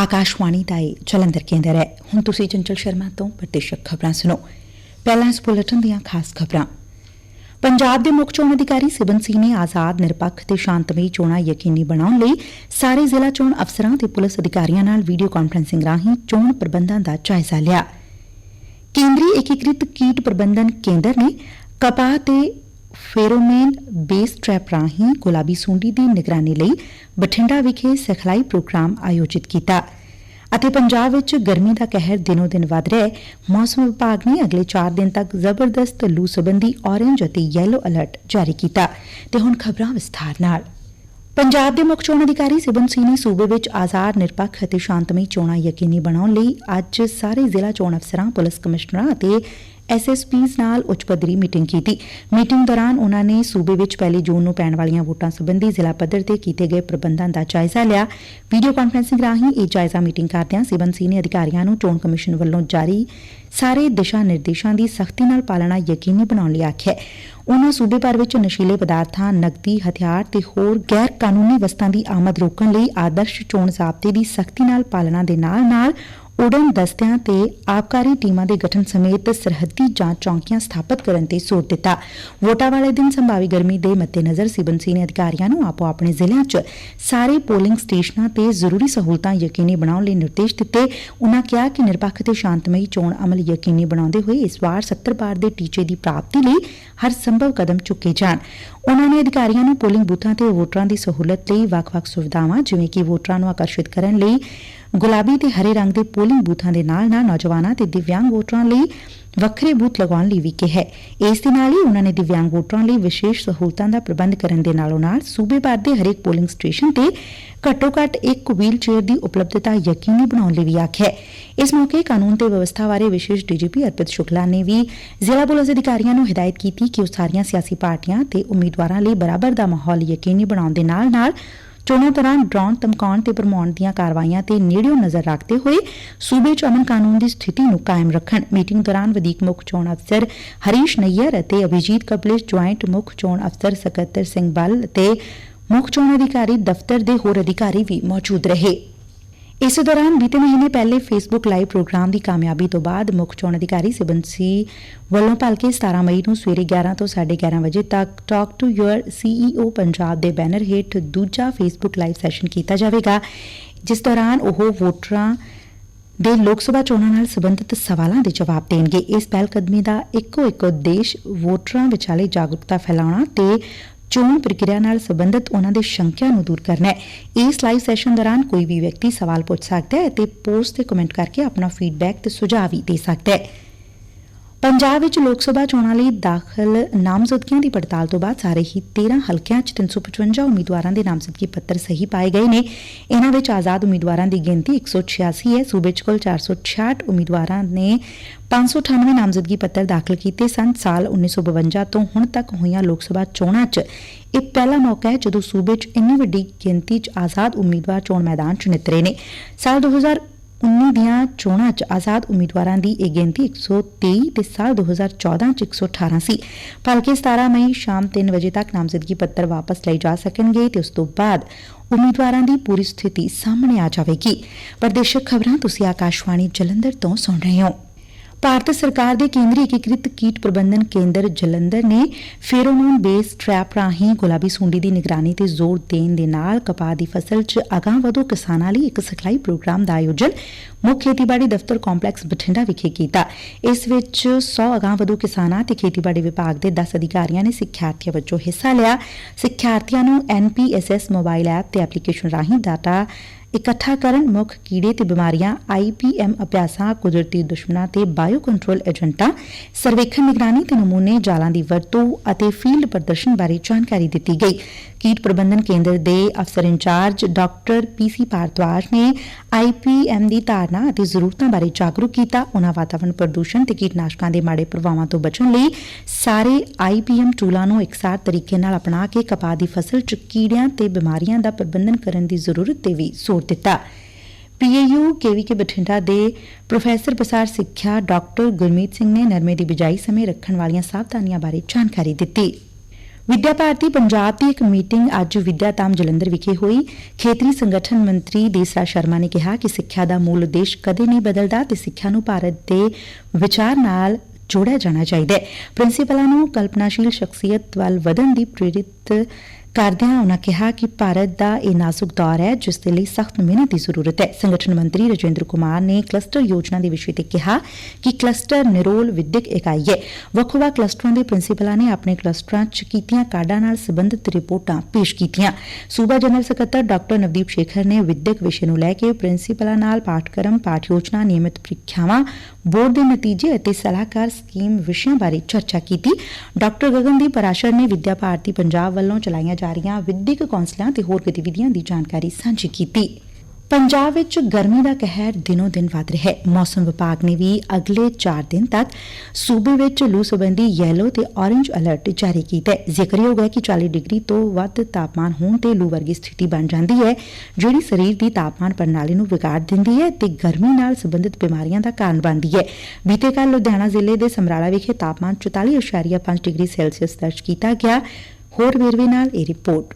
ਆਕਾਸ਼ਵਾਣੀ ਦਾ ਇਹ ਜਲੰਧਰ ਕੇਂਦਰ ਹੈ ਹੁਣ ਤੁਸੀਂ ਚੰਚਲ ਸ਼ਰਮਾ ਤੋਂ ਪ੍ਰਤੀਸ਼ਕ ਖਬਰਾਂ ਸੁਣੋ ਪਹਿਲਾਂ ਇਸ ਬੁਲੇਟਿਨ ਦੀਆਂ ਖਾਸ ਖਬਰਾਂ ਪੰਜਾਬ ਦੇ ਮੁੱਖ ਚੋਣ ਅਧਿਕਾਰੀ ਸਿਬਨ ਸਿੰਘ ਨੇ ਆਜ਼ਾਦ ਨਿਰਪੱਖ ਤੇ ਸ਼ਾਂਤਮਈ ਚੋਣਾਂ ਯਕੀਨੀ ਬਣਾਉਣ ਲਈ ਸਾਰੇ ਜ਼ਿਲ੍ਹਾ ਚੋਣ ਅਫਸਰਾਂ ਤੇ ਪੁਲਿਸ ਅਧਿਕਾਰੀਆਂ ਨਾਲ ਵੀਡੀਓ ਕਾਨਫਰੰਸਿੰਗ ਰਾਹੀਂ ਚੋਣ ਪ੍ਰਬੰਧਾਂ ਦਾ ਜਾਇਜ਼ਾ ਲਿਆ ਕੇਂਦਰੀ ਏਕੀਕ੍ਰਿਤ ਕੀਟ ਪ੍ਰਬੰਧਨ ਕੇਂਦਰ ਨੇ ਕਪਾਹ ਤੇ ਫੇਰੋਮੇਨ ਬੇਸ ਟ੍ਰੈਪ ਰਾਹੀਂ ਗੁਲਾਬੀ ਸੁੰਡੀ ਦੀ ਨਿਗਰਾਨੀ ਲਈ ਬਠਿੰਡਾ ਵਿਖੇ ਸਿਖਲਾਈ ਪ੍ਰੋਗਰਾਮ ਆਯੋਜਿਤ ਕੀਤਾ ਅਤੇ ਪੰਜਾਬ ਵਿੱਚ ਗਰਮੀ ਦਾ ਕਹਿਰ ਦਿਨੋ ਦਿਨ ਵਧ ਰਿਹਾ ਹੈ। ਮੌਸਮ ਵਿਭਾਗ ਨੇ ਅਗਲੇ 4 ਦਿਨ ਤੱਕ ਜ਼ਬਰਦਸਤ ਲੂ ਸਬੰਧੀ ਔਰੇਂਜ ਅਤੇ ਯੈਲੋ ਅਲਰਟ ਜਾਰੀ ਕੀਤਾ। ਤੇ ਹੁਣ ਖਬਰਾਂ ਵਿਸਥਾਰ ਨਾਲ। ਪੰਜਾਬ ਦੇ ਮੁੱਖ ਚੋਣ ਅਧਿਕਾਰੀ ਸਿਬਨ ਸਿੰਘ ਨੇ ਸੂਬੇ ਵਿੱਚ ਆਜ਼ਾਦ, ਨਿਰਪੱਖ ਅਤੇ ਸ਼ਾਂਤਮਈ ਚੋਣਾਂ ਯਕੀਨੀ ਬਣਾਉਣ ਲਈ ਅੱਜ ਸਾਰੇ ਜ਼ਿਲ੍ਹਾ ਚੋਣ ਅਫਸਰਾਂ, ਪੁਲਿਸ ਕਮਿਸ਼ਨਰਾਂ ਅਤੇ ਐਸਐਸਪੀਜ਼ ਨਾਲ ਉੱਚ ਪੱਧਰੀ ਮੀਟਿੰਗ ਕੀਤੀ। ਮੀਟਿੰਗ ਦੌਰਾਨ ਉਨ੍ਹਾਂ ਨੇ ਸੁਬੇ ਵਿੱਚ ਪਹਿਲੀ ਜੂਨ ਨੂੰ ਪੈਣ ਵਾਲੀਆਂ ਵੋਟਾਂ ਸਬੰਧੀ ਜ਼ਿਲ੍ਹਾ ਪੱਧਰ ਤੇ ਕੀਤੇ ਗਏ ਪ੍ਰਬੰਧਾਂ ਦਾ ਜਾਇਜ਼ਾ ਲਿਆ। ਵੀਡੀਓ ਕਾਨਫਰੰਸਿੰਗ ਰਾਹੀਂ ਇਹ ਜਾਇਜ਼ਾ ਮੀਟਿੰਗ ਕਰਦਿਆਂ ਸਿਬਨ ਸਿੰਘ ਨੇ ਅਧਿਕਾਰੀਆਂ ਨੂੰ ਚੋਣ ਕਮਿਸ਼ਨ ਵੱਲੋਂ ਜਾਰੀ ਸਾਰੇ ਦਿਸ਼ਾ ਨਿਰਦੇਸ਼ਾਂ ਦੀ ਸਖਤੀ ਨਾਲ ਪਾਲਣਾ ਯਕੀਨੀ ਬਣਾਉਣ ਲਈ ਆਖਿਆ। ਉਨ੍ਹਾਂ ਸੂਬੇ ਭਰ ਵਿੱਚ ਨਸ਼ੀਲੇ ਪਦਾਰਥਾਂ, ਨਕਦੀ, ਹਥਿਆਰ ਤੇ ਹੋਰ ਗੈਰ ਕਾਨੂੰਨੀ ਵਸਤਾਂ ਦੀ ਆਮਦ ਰੋਕਣ ਲਈ ਆਦਰਸ਼ ਚੋਣ ਜ਼ਾਬਤੇ ਦੀ ਸਖਤੀ ਨਾਲ ਪਾਲਣਾ ਦੇ ਨਾਲ-ਨਾਲ ਉਡਨ ਦਸਤਿਆਂ ਤੇ ਆਬਕਾਰੀ ਟੀਮਾਂ ਦੇ ਗਠਨ ਸਮੇਤ ਸਰਹੱਦੀ ਜਾਂਚ ਚੌਕੀਆਂ ਸਥਾਪਿਤ ਕਰਨ ਤੇ ਜ਼ੋਰ ਦਿੱਤਾ। ਵੋਟਾਂ ਵਾਲੇ ਦਿਨ ਸੰਭਾਵੀ ਗਰਮੀ ਦੇ ਮੱਦੇਨਜ਼ਰ ਸਿਬਨ ਨੇ ਅਧਿਕਾਰੀਆਂ ਨੂੰ ਆਪੋ ਆਪਣੇ ਜ਼ਿਲ੍ਹਿਆਂ 'ਚ ਸਾਰੇ ਪੋਲਿੰਗ ਸਟੇਸ਼ਨਾਂ ਤੇ ਜ਼ਰੂਰੀ ਸਹੂਲਤਾਂ ਯਕੀਨੀ ਬਣਾਉਣ ਲਈ ਨਿਰਦੇਸ਼ ਦਿੱਤੇ। ਉਨ੍ਹਾਂ ਕਿਹਾ ਕਿ ਨਿਰਪੱਖ ਤੇ ਸ਼ਾਂਤਮਈ ਚੋਣ ਅਮਲ ਯਕੀਨੀ ਬਣਾਉਂਦੇ ਹੋਏ ਇਸ ਵਾਰ 70 ਪਾਰ ਦੇ ਟੀਚੇ ਦੀ ਪ੍ਰਾਪਤੀ ਲਈ ਹਰ ਸੰਭਵ ਕਦਮ ਚੁੱਕੇ ਜਾਣ। ਉਨ੍ਹਾਂ ਨੇ ਅਧਿਕਾਰੀਆਂ ਨੂੰ ਪੋਲਿੰਗ ਬੂਥਾਂ ਤੇ ਵੋਟਰਾਂ ਦੀ ਸਹੂਲਤ ਲਈ ਵੱਖ-ਵੱਖ ਸੁਵਿਧਾਵਾਂ, ਜਿਵੇਂ ਕਿ ਵੋਟਰਾਂ ਨੂੰ ਆਕਰਸ਼ਿਤ ਕਰਨ ਲਈ ਗੁਲਾਬੀ ਤੇ ਹਰੇ ਰੰਗ ਦੇ ਪੋਲਿੰਗ ਬੂਥਾਂ ਦੇ ਨਾਲ-ਨਾਲ ਨੌਜਵਾਨਾਂ ਤੇ ਦਿਵਿਆਂਗ ਵੋਟਰਾਂ ਲਈ ਵੱਖਰੇ ਬੂਥ ਲਗਾਉਣ ਲਈ ਵੀ ਕਿਹਾ ਇਸ ਦੇ ਨਾਲ ਹੀ ਉਨ੍ਹਾਂ ਨੇ ਦਿਵਿਆਂਗ ਵੋਟਰਾਂ ਲਈ ਵਿਸ਼ੇਸ਼ ਸਹੂਲਤਾਂ ਦਾ ਪ੍ਰਬੰਧ ਕਰਨ ਦੇ ਨਾਲੋਂ ਨਾਲ ਸੂਬੇ ਭਰ ਦੇ ਹਰੇਕ ਪੋਲਿੰਗ ਸਟੇਸ਼ਨ ਤੇ ਘੱਟੋ-ਘੱਟ ਇੱਕ ਵੀਲ ਚੇਅਰ ਦੀ ਉਪਲਬਧਤਾ ਯਕੀਨੀ ਬਣਾਉਣ ਲਈ ਵੀ ਆਖਿਆ ਇਸ ਮੌਕੇ ਕਾਨੂੰਨ ਤੇ ਵਿਵਸਥਾ ਬਾਰੇ ਵਿਸ਼ੇਸ਼ ਡੀਜੀਪੀ ਅਰਪਿਤ ਸ਼ੁਕਲਾ ਨੇ ਵੀ ਜ਼ਿਲ੍ਹਾ ਪੁਲਿਸ ਅਧਿਕਾਰੀਆਂ ਨੂੰ ਹਦਾਇਤ ਕੀਤੀ ਕਿ ਉਹ ਸਾਰੀਆਂ ਸਿਆਸੀ ਪਾਰਟੀਆਂ ਤੇ ਉਮੀਦਵਾਰਾਂ ਲਈ ਬਰਾਬਰ ਦਾ ਮਾਹੌਲ ਯਕੀਨੀ ਬਣਾਉਣ ਦੇ ਨਾਲ-ਨਾਲ ਚੋਣਾਂ ਦੌਰਾਨ ਡਰਾਉਣ, ਧਮਕਾਉਣ ਤੇ ਭਰਮਾਉਣ ਦੀਆਂ ਕਾਰਵਾਈਆਂ ਤੇ ਨੇੜਿਓਂ ਨਜ਼ਰ ਰੱਖਦੇ ਹੋਏ ਸੂਬੇ 'ਚ ਅਮਨ ਕਾਨੂੰਨ ਦੀ ਸਥਿਤੀ ਨੂੰ ਕਾਇਮ ਰੱਖਣ ਮੀਟਿੰਗ ਦੌਰਾਨ ਵਧੀਕ ਮੁੱਖ ਚੋਣ ਅਫਸਰ ਹਰੀਸ਼ ਨਈਅਰ ਅਤੇ ਅਭਿਜੀਤ ਕਪਲਿਸ਼ ਜੁਆਇੰਟ ਮੁੱਖ ਚੋਣ ਅਫਸਰ ਸਕੱਤਰ ਸਿੰਘ ਬੱਲ ਅਤੇ ਮੁੱਖ ਚੋਣ ਅਧਿਕਾਰੀ ਦਫ਼ਤਰ ਦੇ ਹੋਰ ਅਧਿਕਾਰੀ ਵੀ ਮੌਜੂਦ ਰਹੇ। ਇਸ ਦੌਰਾਨ ਬੀਤੇ ਮਹੀਨੇ ਪਹਿਲੇ ਫੇਸਬੁੱਕ ਲਾਈਵ ਪ੍ਰੋਗਰਾਮ ਦੀ ਕਾਮਯਾਬੀ ਤੋਂ ਬਾਅਦ ਮੁੱਖ ਚੋਣ ਅਧਿਕਾਰੀ ਸਿਬਨ ਸਿਬੰਸੀ ਵੱਲੋਂ ਭਲਕੇ 17 ਮਈ ਨੂੰ ਸਵੇਰੇ 11 ਤੋਂ 11:30 ਵਜੇ ਤੱਕ talk to your CEO Punjab ਦੇ ਬੈਨਰ ਹੇਠ ਦੂਜਾ ਫੇਸਬੁੱਕ ਲਾਈਵ ਸੈਸ਼ਨ ਕੀਤਾ ਜਾਵੇਗਾ, ਜਿਸ ਦੌਰਾਨ ਉਹ ਵੋਟਰਾਂ ਦੇ ਲੋਕ ਸਭਾ ਚੋਣਾਂ ਨਾਲ ਸੰਬੰਧਿਤ ਸਵਾਲਾਂ ਦੇ ਜਵਾਬ ਦੇਣਗੇ। ਇਸ ਪਹਿਲ ਕਦਮੀ ਦਾ ਇੱਕੋ ਇੱਕ ਉਦੇਸ਼ ਵੋਟਰਾਂ ਵਿਚਾਲੇ ਜਾਗਰੂਕਤਾ ਫੈਲਾਉਣਾ ਤੇ ਚੋਣ ਪ੍ਰਕਿਰਿਆ ਨਾਲ ਸਬੰਧਤ ਉਹਨਾਂ ਦੇ ਸ਼ੰਕਿਆ ਨੂੰ ਦੂਰ ਕਰਨਾ ਹੈ। ਇਸ ਲਾਈਵ ਸੈਸ਼ਨ ਦੌਰਾਨ ਕੋਈ ਵੀ ਵਿਅਕਤੀ ਸਵਾਲ ਪੁੱਛ ਸਕਦਾ ਹੈ ਅਤੇ ਪੋਸਟ ਤੇ ਕਮੈਂਟ ਕਰਕੇ ਆਪਣਾ ਫੀਡਬੈਕ ਤੇ ਸੁਝਾਅ ਵੀ ਦੇ ਸਕਦਾ ਹੈ। ਪੰਜਾਬ ਵਿੱਚ ਲੋਕ ਸਭਾ ਚੋਣਾਂ ਲਈ ਦਾਖਲ ਨਾਮਜ਼ਦਗੀਆਂ ਦੀ ਪੜਤਾਲ ਤੋਂ ਬਾਅਦ ਸਾਰੇ ਹੀ 13 ਹਲਕਿਆਂ 'ਚ 355 ਉਮੀਦਵਾਰਾਂ ਦੇ ਨਾਮਜ਼ਦਗੀ ਪੱਤਰ ਸਹੀ ਪਾਏ ਗਏ ਨੇ। ਇਹਨਾਂ ਵਿੱਚ ਆਜ਼ਾਦ ਉਮੀਦਵਾਰਾਂ ਦੀ ਗਿਣਤੀ 186 ਹੈ। ਸੂਬੇ 'ਚ ਕੁੱਲ 466 ਉਮੀਦਵਾਰਾਂ ਨੇ 598 ਨਾਮਜ਼ਦਗੀ ਪੱਤਰ ਦਾਖਲ ਕੀਤੇ ਸਨ। ਸਾਲ 1952 ਤੋਂ ਹੁਣ ਤੱਕ ਹੋਈਆਂ ਲੋਕ ਸਭਾ ਚੋਣਾਂ 'ਚ ਇਹ ਪਹਿਲਾ ਮੌਕਾ ਹੈ ਜਦੋਂ ਸੂਬੇ 'ਚ ਇੰਨੀ ਵੱਡੀ ਗਿਣਤੀ 'ਚ ਆਜ਼ਾਦ ਉਮੀਦਵਾਰ ਚੋਣ ਮੈਦਾਨ 'ਚ ਨਿਤਰੇ ਨੇ। ਸਾਲ 2019 ਦੀਆਂ ਚੋਣਾਂ 'ਚ ਆਜ਼ਾਦ ਉਮੀਦਵਾਰਾਂ ਦੀ ਇਹ ਗਿਣਤੀ 123 ਤੇ ਸਾਲ 2014 'ਚ 118 ਸੀ ਭਲਕੇ 17 ਮਈ ਸ਼ਾਮ 3 ਵਜੇ ਤੱਕ ਨਾਮਜ਼ਦਗੀ ਪੱਤਰ ਵਾਪਸ ਲਏ ਜਾ ਸਕਣਗੇ ਤੇ ਉਸ ਤੋਂ ਬਾਅਦ ਉਮੀਦਵਾਰਾਂ ਦੀ ਪੂਰੀ ਸਥਿਤੀ ਸਾਹਮਣੇ ਆ ਜਾਵੇਗੀ। ਪ੍ਰਦੇਸ਼ਕ ਖਬਰਾਂ ਤੁਸੀਂ ਆਕਾਸ਼ਵਾਣੀ ਜਲੰਧਰ ਤੋਂ ਸੁਣ ਰਹੇ ਹੋ। ਭਾਰਤ ਸਰਕਾਰ ਦੇ ਕੇਂਦਰੀ ਏਕੀਕ੍ਰਿਤ ਕੀਟ ਪ੍ਰਬੰਧਨ ਕੇਂਦਰ ਜਲੰਧਰ ਨੇ ਫੇਰੋਮੋਨ ਬੇਸ ਟ੍ਰੈਪ ਰਾਹੀਂ ਗੁਲਾਬੀ ਸੁੰਡੀ ਦੀ ਨਿਗਰਾਨੀ ਤੇ ਜ਼ੋਰ ਦੇਣ ਦੇ ਨਾਲ ਕਪਾਹ ਦੀ ਫਸਲ 'ਚ ਅਗਾਂਹ ਵਧੂ ਕਿਸਾਨਾਂ ਲਈ ਇੱਕ ਸਿਖਲਾਈ ਪ੍ਰੋਗਰਾਮ ਦਾ ਆਯੋਜਨ ਮੁੱਖ ਖੇਤੀਬਾੜੀ ਦਫ਼ਤਰ ਕੰਪਲੈਕਸ ਬਠਿੰਡਾ ਵਿਖੇ ਕੀਤਾ। ਇਸ ਵਿੱਚ 100 ਅਗਾਂਹ ਵਧੂ ਕਿਸਾਨਾਂ ਤੇ ਖੇਤੀਬਾੜੀ ਵਿਭਾਗ ਦੇ 10 ਅਧਿਕਾਰੀਆਂ ਨੇ ਸਿੱਖਿਆਰਥੀਆਂ ਵਜੋਂ ਹਿੱਸਾ ਲਿਆ। ਸਿੱਖਿਆਰਥੀਆਂ ਨੂੰ ਐਨਪੀਐਸਐਸ ਮੋਬਾਈਲ ਐਪ ਤੇ ਐਪਲੀਕੇਸ਼ਨ ਰਾਹੀਂ ਡਾਟਾ ਇਕੱਠਾ ਕਰਨ ਮੁੱਖ ਕੀੜੇ ਤੇ ਬਿਮਾਰੀਆਂ ਆਈਪੀਐਮ ਅਭਿਆਸਾਂ, ਕੁਦਰਤੀ ਦੁਸ਼ਮਣਾਂ ਤੇ ਬਾਇਓ ਕੰਟਰੋਲ ਏਜੰਟਾਂ, ਸਰਵੇਖਣ ਨਿਗਰਾਨੀ ਤੇ ਨਮੂਨੇ, ਜਾਲਾਂ ਦੀ ਵਰਤੋਂ ਅਤੇ ਫੀਲਡ ਪ੍ਰਦਰਸ਼ਨ ਬਾਰੇ ਜਾਣਕਾਰੀ ਦਿੱਤੀ ਗਈ। ਕੀਟ ਪ੍ਰਬੰਧਨ ਕੇਂਦਰ ਦੇ ਅਫਸਰ ਇੰਚਾਰਜ ਡਾਕਟਰ ਪੀਸੀ ਭਾਰਦਵਾਜ ਨੇ ਆਈਪੀਐਮ ਦੀ ਧਾਰਨਾ ਅਤੇ ਜ਼ਰੂਰਤਾਂ ਬਾਰੇ ਜਾਗਰੂਕ ਕੀਤਾ। ਉਹਨਾਂ ਵਾਤਾਵਰਣ ਪ੍ਰਦੂਸ਼ਣ ਤੇ ਕੀਟਨਾਸ਼ਕਾਂ ਦੇ ਮਾੜੇ ਪ੍ਰਭਾਵਾਂ ਤੋਂ ਬਚਣ ਲਈ ਸਾਰੇ ਆਈਪੀਐਮ ਟੂਲਾਂ ਨੂੰ ਇਕਸਾਰ ਤਰੀਕੇ ਨਾਲ ਅਪਣਾ ਕੇ ਕਪਾਹ ਦੀ ਫਸਲ 'ਚ ਕੀੜਿਆਂ ਤੇ ਬਿਮਾਰੀਆਂ ਦਾ ਪ੍ਰਬੰਧਨ ਕਰਨ ਦੀ ਜ਼ਰੂਰਤ ਤੇ ਵੀ ਜ਼ੋਰ ਦਿੱਤਾ। ਪੀਏਯੂ, ਕੇਵੀਕੇ ਬਠਿੰਡਾ ਦੇ ਪ੍ਰੋਫੈਸਰ ਬਸਾਰ ਸਿੱਖਿਆ ਡਾਕਟਰ ਗੁਰਮੀਤ ਸਿੰਘ ਨੇ ਨਰਮੇ ਦੀ ਬਿਜਾਈ ਸਮੇਂ ਰੱਖਣ ਵਾਲੀਆਂ ਸਾਵਧਾਨੀਆਂ ਬਾਰੇ ਜਾਣਕਾਰੀ ਦਿੱਤੀ। ਵਿਦਿਆ ਭਾਰਤੀ ਪੰਜਾਬ ਦੀ ਇੱਕ ਮੀਟਿੰਗ ਅੱਜ ਵਿਦਿਆ ਧਾਮ ਜਲੰਧਰ ਵਿਖੇ ਹੋਈ। ਖੇਤਰੀ ਸੰਗਠਨ ਮੰਤਰੀ ਦੇਸਰਾ ਸ਼ਰਮਾ ਨੇ ਕਿਹਾ ਕਿ ਸਿੱਖਿਆ ਦਾ ਮੂਲ ਉਦੇਸ਼ ਕਦੇ ਨਹੀਂ ਬਦਲਦਾ ਤੇ ਸਿੱਖਿਆ ਨੂੰ ਭਾਰਤ ਦੇ ਵਿਚਾਰ ਨਾਲ ਜੋੜਿਆ ਜਾਣਾ ਚਾਹੀਦਾ ਹੈ। ਪ੍ਰਿੰਸੀਪਲਾਂ ਨੂੰ ਕਲਪਨਾਸ਼ੀਲ ਸ਼ਖਸੀਅਤ ਵੱਲ ਵਧਣ ਦੀ ਪ੍ਰੇਰਿਤ ਕਰਦਿਆਂ ਉਨ੍ਹਾਂ ਕਿਹਾ ਕਿ ਭਾਰਤ ਦਾ ਇਹ ਨਾਜ਼ੁਕ ਦੌਰ ਹੈ, ਜਿਸ ਦੇ ਲਈ ਸਖਤ ਮਿਹਨਤ ਦੀ ਜ਼ਰੂਰਤ ਹੈ। ਸੰਗਠਨ ਮੰਤਰੀ ਰਜਿੰਦਰ ਕੁਮਾਰ ਨੇ ਕਲਸਟਰ ਯੋਜਨਾ ਦੇ ਵਿਸ਼ੇ ਤੇ ਕਿਹਾ ਕਿ ਕਲਸਟਰ ਨਿਰੋਲ ਵਿਦਿਅਕ ਇਕਾਈ ਹੈ। ਵੱਖ-ਵੱਖ ਕਲਸਟਰਾਂ ਦੇ ਪ੍ਰਿੰਸੀਪਲਾਂ ਨੇ ਆਪਣੇ ਕਲਸਟਰਾਂ 'ਚ ਕੀਤੀਆਂ ਕਾਢਾਂ ਨਾਲ ਸੰਬੰਧਿਤ ਰਿਪੋਰਟਾਂ ਪੇਸ਼ ਕੀਤੀਆਂ। ਸੂਬਾ ਜਨਰਲ ਸਕੱਤਰ ਡਾਕਟਰ ਨਵਦੀਪ ਸ਼ੇਖਰ ਨੇ ਵਿਦਿਅਕ ਵਿਸ਼ੇ ਨੂੰ ਲੈ ਕੇ ਪ੍ਰਿੰਸੀਪਲਾਂ ਨਾਲ ਪਾਠਕ੍ਰਮ ਪਾਠ ਯੋਜਨਾ ਨਿਯਮਿਤ ਪ੍ਰੀਖਿਆਵਾਂ, ਬੋਰਡ ਦੇ ਨਤੀਜੇ ਅਤੇ ਸਲਾਹਕਾਰ ਸਕੀਮ ਵਿਸ਼ਿਆਂ ਬਾਰੇ ਚਰਚਾ ਕੀਤੀ। ਡਾਕਟਰ ਗਗਨਦੀਪ ਪਰਾਸ਼ਰ ਨੇ ਵਿਦਿਆ ਭਾਰਤੀ ਪੰਜਾਬ ਵੱਲੋਂ ਚਲਾਈਆਂ ਜਾ ਰਹੀਆਂ ਵਿਦਿਅਕ ਕੌਂਸਲਾਂ ਤੇ ਹੋਰ ਗਤੀਵਿਧੀਆਂ ਦੀ ਜਾਣਕਾਰੀ ਸਾਂਝੀ ਕੀਤੀ। ਪੰਜਾਬ ਵਿੱਚ ਗਰਮੀ ਦਾ ਕਹਿਰ ਦਿਨੋ ਦਿਨ ਵਧ ਰਿਹਾ ਹੈ। ਮੌਸਮ ਵਿਭਾਗ ਨੇ ਵੀ ਅਗਲੇ 4 ਦਿਨ ਤੱਕ ਸੂਬੇ ਵਿੱਚ ਲੂ ਸੰਬੰਧੀ ਯੈਲੋ ਤੇ ਔਰੇਂਜ ਅਲਰਟ ਜਾਰੀ ਕੀਤਾ ਹੈ। ਜ਼ਿਕਰਯੋਗ ਹੈ ਕਿ 40 ਡਿਗਰੀ ਤੋਂ ਵੱਧ ਤਾਪਮਾਨ ਹੋਣ ਤੇ ਲੂ ਵਰਗੀ ਸਥਿਤੀ ਬਣ ਜਾਂਦੀ ਹੈ, ਜਿਹੜੀ ਸਰੀਰ ਦੀ ਤਾਪਮਾਨ ਪ੍ਰਣਾਲੀ ਨੂੰ ਵਿਗਾੜ ਦਿੰਦੀ ਹੈ ਤੇ ਗਰਮੀ ਨਾਲ ਸੰਬੰਧਿਤ ਬਿਮਾਰੀਆਂ ਦਾ ਕਾਰਨ ਬਣਦੀ ਹੈ। ਬੀਤੇ ਕੱਲ ਲੁਧਿਆਣਾ ਜ਼ਿਲ੍ਹੇ ਦੇ ਸਮਰਾਲਾ ਵਿਖੇ ਤਾਪਮਾਨ 44.5 ਡਿਗਰੀ ਸੈਲਸੀਅਸ ਦਰਜ ਕੀਤਾ ਗਿਆ। ਹੋਰ ਵੇਰਵੇ ਨਾਲ ਇਹ ਰਿਪੋਰਟ।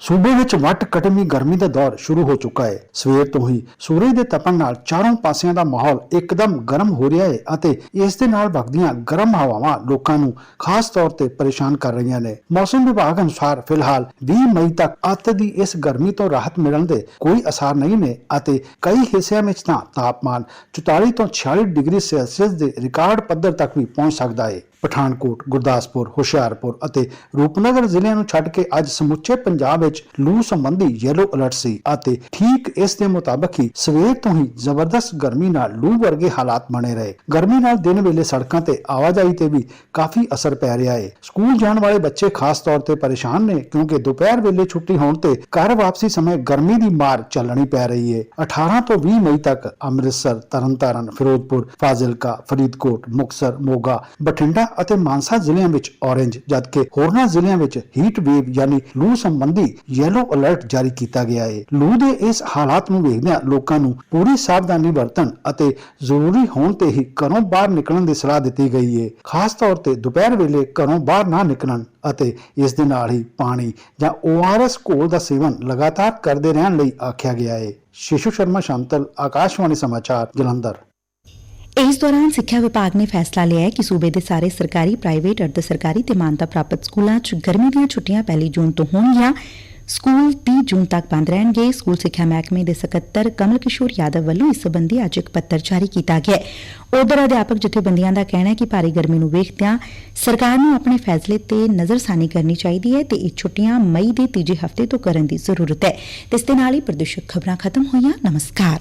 ਸੂਬੇ ਵਿੱਚ ਵੱਟ ਕਟਮੀ ਗਰਮੀ ਦਾ ਦੌਰ ਸ਼ੁਰੂ ਹੋ ਚੁੱਕਾ ਹੈ। ਸਵੇਰ ਤੋਂ ਹੀ ਸੂਰਜ ਦੇ ਤਪਣ ਨਾਲ ਚਾਰੋਂ ਪਾਸਿਆਂ ਦਾ ਮਾਹੌਲ ਇੱਕਦਮ ਗਰਮ ਹੋ ਰਿਹਾ ਹੈ ਅਤੇ ਇਸ ਦੇ ਨਾਲ ਵਗਦੀਆਂ ਗਰਮ ਹਵਾਵਾਂ ਲੋਕਾਂ ਨੂੰ ਖਾਸ ਤੌਰ ਤੇ ਪਰੇਸ਼ਾਨ ਕਰ ਰਹੀਆਂ ਨੇ। ਮੌਸਮ ਵਿਭਾਗ ਅਨੁਸਾਰ ਫਿਲਹਾਲ 20 ਮਈ ਤੱਕ ਅੱਤ ਦੀ ਇਸ ਗਰਮੀ ਤੋਂ ਰਾਹਤ ਮਿਲਣ ਦੇ ਕੋਈ ਅਸਾਰ ਨਹੀਂ ਨੇ ਅਤੇ ਕਈ ਹਿੱਸਿਆਂ ਵਿੱਚ ਤਾਂ ਤਾਪਮਾਨ 44 ਤੋਂ 46 ਡਿਗਰੀ ਸੈਲਸੀਅਸ ਦੇ ਰਿਕਾਰਡ ਪੱਧਰ ਤੱਕ ਵੀ ਪਹੁੰਚ ਸਕਦਾ ਹੈ। ਪਠਾਨਕੋਟ, ਗੁਰਦਾਸਪੁਰ, ਹੁਸ਼ਿਆਰਪੁਰ ਅਤੇ ਰੂਪਨਗਰ ਜ਼ਿਲ੍ਹਿਆਂ ਨੂੰ ਛੱਡ ਕੇ ਅੱਜ ਸਮੁੱਚੇ ਪੰਜਾਬ ਵਿੱਚ ਲੂ ਸੰਬੰਧੀ ਯੈਲੋ ਅਲਰਟ ਸੀ ਅਤੇ ਠੀਕ ਇਸ ਦੇ ਮੁਤਾਬਕ ਹੀ ਸਵੇਰ ਤੋਂ ਹੀ ਜ਼ਬਰਦਸਤ ਗਰਮੀ ਨਾਲ ਲੂ ਵਰਗੇ ਹਾਲਾਤ ਬਣੇ ਰਹੇ। ਗਰਮੀ ਨਾਲ ਦਿਨ ਵੇਲੇ ਸੜਕਾਂ ਤੇ ਆਵਾਜਾਈ ਤੇ ਵੀ ਕਾਫੀ ਅਸਰ ਪੈ ਰਿਹਾ ਹੈ ਸਕੂਲ ਜਾਣ ਵਾਲੇ ਬੱਚੇ ਖਾਸ ਤੌਰ ਤੇ ਪਰੇਸ਼ਾਨ ਨੇ ਕਿਉਂਕਿ ਦੁਪਹਿਰ ਵੇਲੇ ਛੁੱਟੀ ਹੋਣ ਤੇ ਘਰ ਵਾਪਸੀ ਸਮੇਂ ਗਰਮੀ ਦੀ ਮਾਰ ਚੱਲਣੀ ਪੈ ਰਹੀ ਹੈ 18 ਤੋਂ 20 ਮਈ ਤੱਕ ਅੰਮ੍ਰਿਤਸਰ, ਤਰਨਤਾਰਨ, ਫਿਰੋਜ਼ਪੁਰ, ਫਾਜ਼ਿਲਕਾ, ਫਰੀਦਕੋਟ ਮੁਕਸਰ ਮੋਗਾ, ਬਠਿੰਡਾ ਅਤੇ ਮਾਨਸਾ ਜ਼ਿਲ੍ਹਿਆਂ ਵਿੱਚ ਔਰੇਂਜ ਜਦਕਿ ਹੋਰਨਾਂ ਜ਼ਿਲ੍ਹਿਆਂ ਵਿੱਚ ਹੀਟ ਵੇਵ ਯਾਨੀ ਲੂ ਸੰਬੰਧੀ ਯੈਲੋ ਅਲਰਟ ਜਾਰੀ ਕੀਤਾ ਗਿਆ ਹੈ ਲੂ ਦੇ ਇਸ ਹਾਲਾਤ ਨੂੰ ਵੇਖਦਿਆਂ ਲੋਕਾਂ ਨੂੰ ਪੂਰੀ ਸਾਵਧਾਨੀ ਵਰਤਣ ਅਤੇ ਜ਼ਰੂਰੀ ਹੋਣ ਤੇ ਹੀ ਘਰੋਂ ਬਾਹਰ ਨਿਕਲਣ ਦੀ ਸਲਾਹ ਦਿੱਤੀ ਗਈ ਹੈ ਖਾਸ ਤੌਰ ਤੇ ਦੁਪਹਿਰ ਵੇਲੇ ਘਰੋਂ ਬਾਹਰ ਨਾ ਨਿਕਲਣ ਅਤੇ ਇਸ ਦੇ ਨਾਲ ਹੀ ਪਾਣੀ ਜਾਂ ORS ਘੋਲ ਦਾ ਸੇਵਨ ਲਗਾਤਾਰ ਕਰਦੇ ਰਹਿਣ ਲਈ ਆਖਿਆ ਗਿਆ ਹੈ ਸ਼ਿਸ਼ੂ ਸ਼ਰਮਾ, ਸ਼ਾਂਤਲ, ਆਕਾਸ਼ਵਾਣੀ ਸਮਾਚਾਰ, ਜਲੰਧਰ। ਇਸ ਦੌਰਾਨ ਸਿੱਖਿਆ ਵਿਭਾਗ ਨੇ ਫੈਸਲਾ ਲਿਆ ਹੈ ਕਿ ਸੂਬੇ ਦੇ ਸਾਰੇ ਸਰਕਾਰੀ, ਪ੍ਰਾਈਵੇਟ ਅਰਧ ਸਰਕਾਰੀ ਤੇ ਮਾਨਤਾ ਪ੍ਰਾਪਤ ਸਕੂਲਾਂ 'ਚ ਗਰਮੀ ਦੀਆਂ ਛੁੱਟੀਆਂ ਪਹਿਲੀ ਜੂਨ ਤੋਂ ਹੋਣਗੀਆਂ। ਸਕੂਲ 30 ਜੂਨ ਤੱਕ ਬੰਦ ਰਹਿਣਗੇ। ਸਕੂਲ ਸਿੱਖਿਆ ਮਹਿਕਮੇ ਦੇ ਸਕੱਤਰ ਕਮਲ ਕਿਸ਼ੋਰ ਯਾਦਵ ਵੱਲੋਂ ਇਸ ਸੰਬੰਧੀ ਅੱਜ ਇੱਕ ਪੱਤਰ ਜਾਰੀ ਕੀਤਾ ਗਿਆ ਹੈ। ਉਧਰ ਅਧਿਆਪਕ ਜਥੇਬੰਦੀਆਂ ਦਾ ਕਹਿਣਾ ਹੈ ਕਿ ਭਾਰੀ ਗਰਮੀ ਨੂੰ ਵੇਖਦਿਆਂ ਸਰਕਾਰ ਨੂੰ ਆਪਣੇ ਫੈਸਲੇ ਤੇ ਨਜ਼ਰਸਾਨੀ ਕਰਨੀ ਚਾਹੀਦੀ ਹੈ ਤੇ ਇਹ ਛੁੱਟੀਆਂ ਮਈ ਦੇ ਤੀਜੇ ਹਫ਼ਤੇ ਤੋਂ ਕਰਨ ਦੀ ਜ਼ਰੂਰਤ ਹੈ। ਇਸ ਦੇ ਨਾਲ ਹੀ ਪ੍ਰਦੂਸ਼ਕ ਖਬਰਾਂ ਖਤਮ ਹੋਈਆਂ। ਨਮਸਕਾਰ।